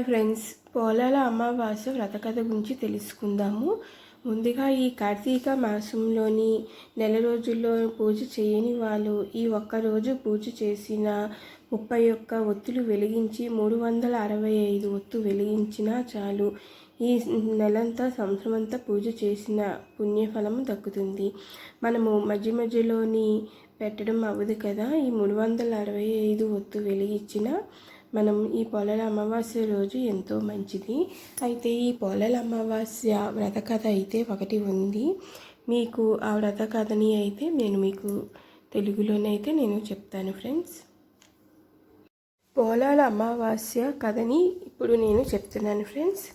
Hi friends. పోలాల అమావాస్య వ్రతకథ గురించి తెలుసుకుందాము. ముందుగా ఈ కార్తీక మాసంలోని నెల రోజుల్లో పూజ చేయని వాళ్ళు ఈ ఒక్క రోజు పూజ చేసిన ముప్పై ఒక్క ఒత్తులు వెలిగించి మూడు వందల అరవై ఐదు ఒత్తు వెలిగించినా చాలు. ఈ నెలంతా సంవత్సరమంతా పూజ చేసిన పుణ్యఫలం దక్కుతుంది. మనము మధ్య మధ్యలోని పెట్టడం అవ్వదు కదా. ఈ మూడు వందల అరవై ఐదు ఒత్తు వెలిగించిన మనం ఈ పొలాల అమావాస్య రోజు ఎంతో మంచిది. అయితే ఈ పోలల అమావాస్య వ్రత కథ అయితే ఒకటి ఉంది. మీకు ఆ వ్రత కథని అయితే నేను మీకు తెలుగులోనైతే నేను చెప్తాను ఫ్రెండ్స్. పోలాల అమావాస్య కథని ఇప్పుడు నేను చెప్తున్నాను ఫ్రెండ్స్.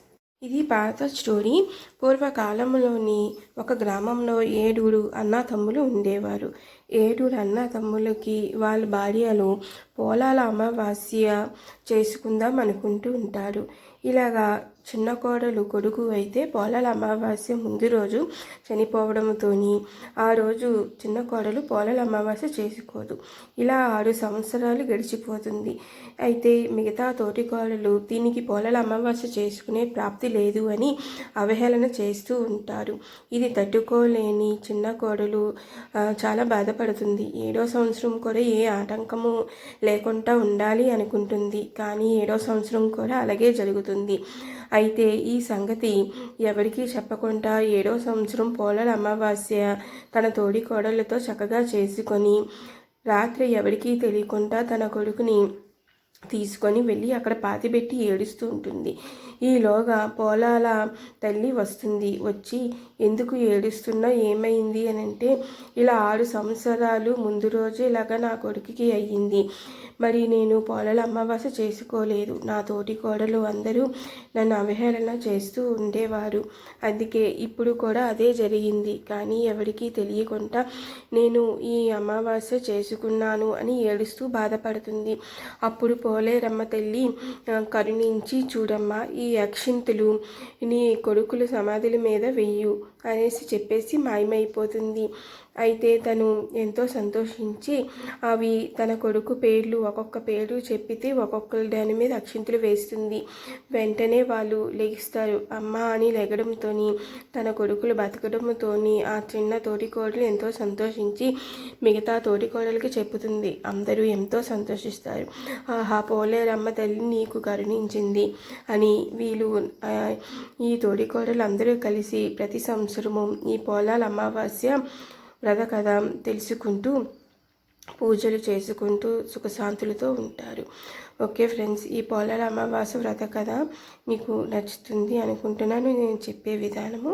ఇది పాత స్టోరీ. పూర్వకాలంలోని ఒక గ్రామంలో ఏడుగురు అన్న తమ్ములు ఉండేవారు. ఏడుగురు అన్న తమ్ములకి వాళ్ళ భార్యలు పోలాల అమావాస్య చేసుకుందాం అనుకుంటూ ఉంటారు. ఇలాగా చిన్న కోడలు కొడుకు అయితే పోలాల అమావాస్య ముందు రోజు చనిపోవడంతోని ఆ రోజు చిన్న కోడలు పోలాల అమావాస్య చేసుకోదు. ఇలా ఆరు సంవత్సరాలు గడిచిపోతుంది. అయితే మిగతా తోటి కోడలు దీనికి పోలాల అమావాస్య చేసుకునే ప్రాప్తి లేదు అని అవహేళన చేస్తూ ఉంటారు. ఇది తట్టుకోలేని చిన్న కోడలు చాలా బాధపడుతుంది. ఏడో సంవత్సరం కూడా ఏ ఆటంకము లేకుండా ఉండాలి అనుకుంటుంది. కానీ ఏడో సంవత్సరం కూడా అలాగే జరుగుతుంది. అయితే ఈ సంగతి ఎవరికీ చెప్పకుండా ఏడో సంవత్సరం పోలల అమావాస్య తన తోడి కోడలతో చక్కగా చేసుకొని రాత్రి ఎవరికీ తెలియకుండా తన కొడుకుని తీసుకొని వెళ్ళి అక్కడ పాతిపెట్టి ఏడుస్తూ ఉంటుంది. ఈలోగా పోలాల తల్లి వస్తుంది. వచ్చి ఎందుకు ఏడుస్తున్నా? ఏమైంది? అని అంటే ఇలా ఆరు సంవత్సరాలు ముందు రోజు ఇలాగా నా కొడుకుకి అయ్యింది. మరి నేను పోలాల అమావాస్య చేసుకోలేదు. నా తోటి కోడలు అందరూ నన్ను అవహేళన చేస్తూ ఉండేవారు. అందుకే ఇప్పుడు కూడా అదే జరిగింది. కానీ ఎవరికీ తెలియకుండా నేను ఈ అమావాస్య చేసుకున్నాను అని ఏడుస్తూ బాధపడుతుంది. అప్పుడు పోలేరమ్మ తల్లి. కరుణించి చూడమ్మా ఈ అక్షింతులు నీ కొడుకుల సమాధుల మీద వెయ్యు అనేసి చెప్పేసి మాయమైపోతుంది. అయితే తను ఎంతో సంతోషించి అవి తన కొడుకు పేర్లు ఒక్కొక్క పేరు చెప్పితే ఒక్కొక్కరి దాని మీద అక్షింతలు వేస్తుంది. వెంటనే వాళ్ళు లెగిస్తారు. అమ్మ అని లెగడంతో తన కొడుకులు బతకడంతో ఆ చిన్న తోటికోడలు ఎంతో సంతోషించి మిగతా తోటికోడలకి చెప్పుతుంది అందరూ ఎంతో సంతోషిస్తారు. ఆహా పోలేరమ్మ తల్లి నీకు కరుణించింది అని వీళ్ళు ఈ తోటికోడలు అందరూ కలిసి ప్రతి సంవత్సరము ఈ పోలాల అమావాస్య రథ కథ తెలుసుకుంటూ పూజలు చేసుకుంటూ సుఖశాంతులతో ఉంటారు. ఓకే ఫ్రెండ్స్ ఈ పోలాల అమావాస వ్రత కథ మీకు నచ్చుతుంది అనుకుంటున్నాను. నేను చెప్పే విధానము